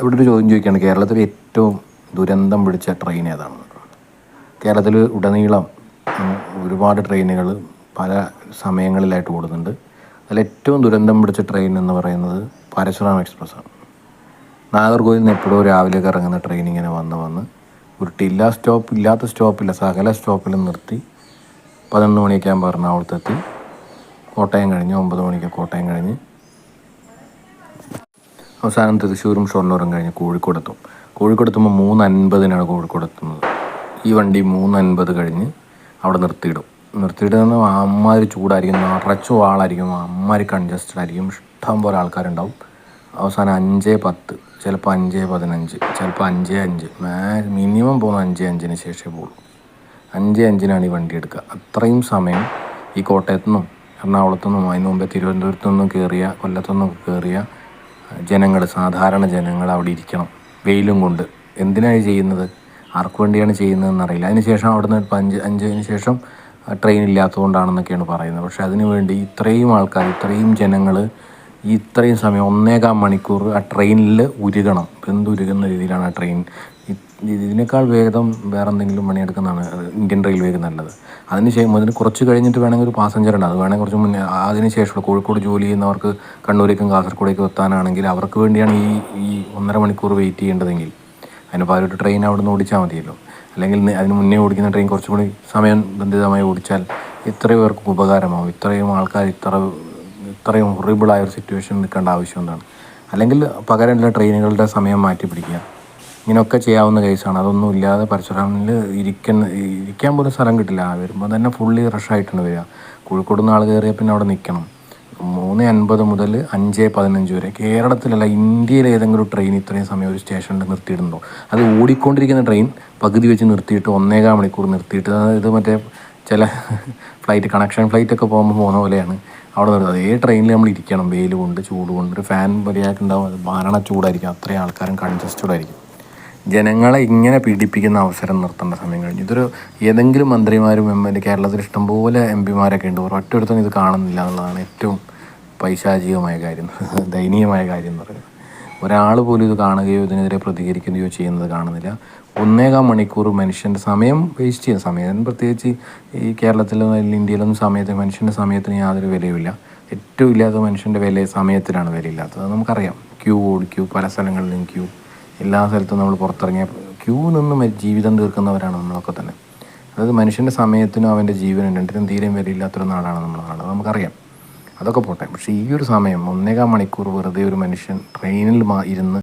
ഇവിടെ ഒരു ചോദ്യം ചോദിക്കുകയാണ്. കേരളത്തിൽ ഏറ്റവും ദുരന്തം പിടിച്ച ട്രെയിൻ ഏതാണ്? കേരളത്തിൽ ഉടനീളം ഒരുപാട് ട്രെയിനുകൾ പല സമയങ്ങളിലായിട്ട് ഓടുന്നുണ്ട്. അതിൽ ഏറ്റവും ദുരന്തം പിടിച്ച ട്രെയിൻ എന്ന് പറയുന്നത് പരശുറാം എക്സ്പ്രസ് ആണ്. നാഗർകോവിൽ നിന്ന് എപ്പോഴും രാവിലെ ഇറങ്ങുന്ന ട്രെയിൻ ഇങ്ങനെ വന്ന് വന്ന് ഉരുട്ടി ഇല്ലാ സ്റ്റോപ്പ് ഇല്ലാത്ത സ്റ്റോപ്പില്ല സകല സ്റ്റോപ്പിലും നിർത്തി പതിനൊന്ന് മണിയൊക്കെ ആകുമ്പോൾ എറണാകുളത്തെത്തി. കോട്ടയം കഴിഞ്ഞ്. ഒമ്പത് മണിക്ക് കോട്ടയം കഴിഞ്ഞ് അവസാനം തൃശ്ശൂരും ഷൊർണൂറും കഴിഞ്ഞ് കോഴിക്കോടെത്തും. കോഴിക്കോടെത്തുമ്പോൾ മൂന്ന് അൻപതിനാണ് കോഴിക്കോടെത്തുന്നത്. ഈ വണ്ടി മൂന്ന് അൻപത് കഴിഞ്ഞ് അവിടെ നിർത്തിയിടും. നിർത്തിയിടുന്ന അമ്മാതിരി ചൂടായിരിക്കും നിറച്ചു ആളായിരിക്കും അമ്മാതിരി കൺജസ്റ്റഡ് ആയിരിക്കും. ഇഷ്ടം പോലെ ആൾക്കാരുണ്ടാവും. അവസാനം അഞ്ച് പത്ത് ചിലപ്പോൾ അഞ്ച് പതിനഞ്ച് ചിലപ്പോൾ അഞ്ച് അഞ്ച്. മിനിമം പോകുന്ന അഞ്ച് അഞ്ചിന് ശേഷമേ പോകുള്ളൂ. അഞ്ച് അഞ്ചിനാണ് ഈ വണ്ടി എടുക്കുക. അത്രയും സമയം ഈ കോട്ടയത്തു നിന്നും എറണാകുളത്തു നിന്നും അതിന് മുമ്പേ തിരുവനന്തപുരത്തു നിന്നും കയറിയ കൊല്ലത്തു നിന്നും കയറിയ ജനങ്ങൾ സാധാരണ ജനങ്ങൾ അവിടെ ഇരിക്കണം. വെയിലും കൊണ്ട്. എന്തിനാണ് ചെയ്യുന്നത്? ആർക്ക് വേണ്ടിയാണ് ചെയ്യുന്നതെന്ന് അറിയില്ല. അതിനുശേഷം അവിടെ നിന്ന് ഇപ്പം അഞ്ച് അഞ്ചതിന് ശേഷം ട്രെയിൻ ഇല്ലാത്തതുകൊണ്ടാണെന്നൊക്കെയാണ് പറയുന്നത്. പക്ഷേ അതിനു വേണ്ടി ഇത്രയും ആൾക്കാർ ഇത്രയും ജനങ്ങൾ ഇത്രയും സമയം ഒന്നേകാൽ മണിക്കൂർ ആ ട്രെയിനിൽ ഉരുകണം. എന്തുരുകുന്ന രീതിയിലാണ് ആ ട്രെയിൻ? ഇതിനേക്കാൾ വേഗം വേറെ എന്തെങ്കിലും പണിയെടുക്കുന്നതാണ് ഇന്ത്യൻ റെയിൽവേക്ക് നല്ലത്. അതിന് ശേഷം അതിന് കുറച്ച് കഴിഞ്ഞിട്ട് വേണമെങ്കിൽ ഒരു പാസഞ്ചർ ഉണ്ട് അത് വേണമെങ്കിൽ കുറച്ച് മുന്നേ അതിന് ശേഷമുള്ള കോഴിക്കോട് ജോലി ചെയ്യുന്നവർക്ക് കണ്ണൂരേക്കും കാസർഗോഡേക്കും എത്താനാണെങ്കിൽ അവർക്ക് വേണ്ടിയാണ് ഈ ഈ ഒന്നര മണിക്കൂർ വെയിറ്റ് ചെയ്യേണ്ടതെങ്കിൽ. അതിന് പകരമായിട്ട് ട്രെയിൻ അവിടെ നിന്ന് ഓടിച്ചാൽ മതിയല്ലോ. അല്ലെങ്കിൽ അതിന് മുന്നേ ഓടിക്കുന്ന ട്രെയിൻ കുറച്ചും കൂടി സമയം ബന്ധിതമായി ഓടിച്ചാൽ ഇത്രയും പേർക്ക് ഉപകാരമാവും. ഇത്രയും ആൾക്കാർ ഇത്ര ഇത്രയും ഹൊറിബിളായ ഒരു സിറ്റുവേഷൻ നിൽക്കേണ്ട ആവശ്യം എന്താണ്? അല്ലെങ്കിൽ പകരമുള്ള ട്രെയിനുകളുടെ സമയം മാറ്റി പിടിക്കുക. ഇങ്ങനെയൊക്കെ ചെയ്യാവുന്ന കേസാണ് അതൊന്നും ഇല്ലാതെ പരശുരാമനിൽ ഇരിക്കുന്ന ഇരിക്കാൻ പോലും സ്ഥലം കിട്ടില്ല. വരുമ്പോൾ തന്നെ ഫുള്ളി റഷായിട്ടാണ് വരിക. കോഴിക്കോട് നിന്ന് ആൾ കയറിയാൽ പിന്നെ അവിടെ നിൽക്കണം മൂന്ന് അൻപത് മുതൽ അഞ്ച് പതിനഞ്ച് വരെ കേരളത്തിലല്ല ഇന്ത്യയിലെ ഏതെങ്കിലും ട്രെയിൻ ഇത്രയും സമയം ഒരു സ്റ്റേഷനിൽ നിർത്തിയിട്ടുണ്ടോ? അത് ഓടിക്കൊണ്ടിരിക്കുന്ന ട്രെയിൻ പകുതി വെച്ച് നിർത്തിയിട്ട് ഒന്നേകാൽ മണിക്കൂർ നിർത്തിയിട്ട്. ഇത് മറ്റേ ചില ഫ്ലൈറ്റ് കണക്ഷൻ ഫ്ലൈറ്റ് ഒക്കെ പോകുമ്പോൾ പോകുന്ന പോലെയാണ്. അവിടെ നിർത്തുന്നത് അതേ ട്രെയിനിൽ നമ്മൾ ഇരിക്കണം. വെയിൽ കൊണ്ട് ചൂട് കൊണ്ട്. ഒരു ഫാൻ മര്യാദയ്ക്ക് ഉണ്ടാവും. അത് മാരണ ചൂടായിരിക്കും. അത്രയും ആൾക്കാരും കൺജസ്റ്റഡ് ആയിരിക്കും ജനങ്ങളെ ഇങ്ങനെ പീഡിപ്പിക്കുന്ന അവസരം നിർത്തേണ്ട സമയം കഴിഞ്ഞു. ഇതൊരു ഏതെങ്കിലും മന്ത്രിമാരും എം എൽ കേരളത്തിൽ ഇഷ്ടംപോലെ എം പിമാരൊക്കെ ഉണ്ട്. ഒരൊറ്റൊരുത്തനും ഇത് കാണുന്നില്ല എന്നുള്ളതാണ് ഏറ്റവും പൈശാചികമായ കാര്യം. ദയനീയമായ കാര്യം എന്ന് പറയുന്നത്. ഒരാൾ പോലും ഇത് കാണുകയോ ഇതിനെതിരെ പ്രതികരിക്കുകയോ ചെയ്യുന്നത് കാണുന്നില്ല. ഒന്നേകാം മണിക്കൂർ മനുഷ്യന്റെ സമയം വേസ്റ്റ് ചെയ്യുന്ന സമയം. പ്രത്യേകിച്ച് ഈ കേരളത്തിലോ അല്ലെങ്കിൽ ഇന്ത്യയിലൊന്നും സമയത്ത് മനുഷ്യന്റെ സമയത്തിന് യാതൊരു വിലയുമില്ല. ഏറ്റവും ഇല്ലാത്ത മനുഷ്യന്റെ വില സമയത്തിനാണ് വിലയില്ലാത്തത്. നമുക്കറിയാം. ക്യൂ ഓടിക്യൂ പല സ്ഥലങ്ങളിലും ക്യൂ. എല്ലാ സ്ഥലത്തും നമ്മൾ പുറത്തിറങ്ങിയ ക്യൂ നിന്ന് ജീവിതം തീർക്കുന്നവരാണ് നമ്മളൊക്കെ തന്നെ. അതായത് മനുഷ്യന്റെ സമയത്തിനും അവന്റെ ജീവനും രണ്ടിനും തീരെയും വിലയില്ലാത്തൊരു നാടാണ് നമ്മുടെ നാട്. നമുക്കറിയാം. അതൊക്കെ പോട്ടെ. പക്ഷേ ഈ ഒരു സമയം ഒന്നേകാൽ മണിക്കൂർ വെറുതെ ഒരു മനുഷ്യൻ ട്രെയിനിൽ ഇരുന്ന്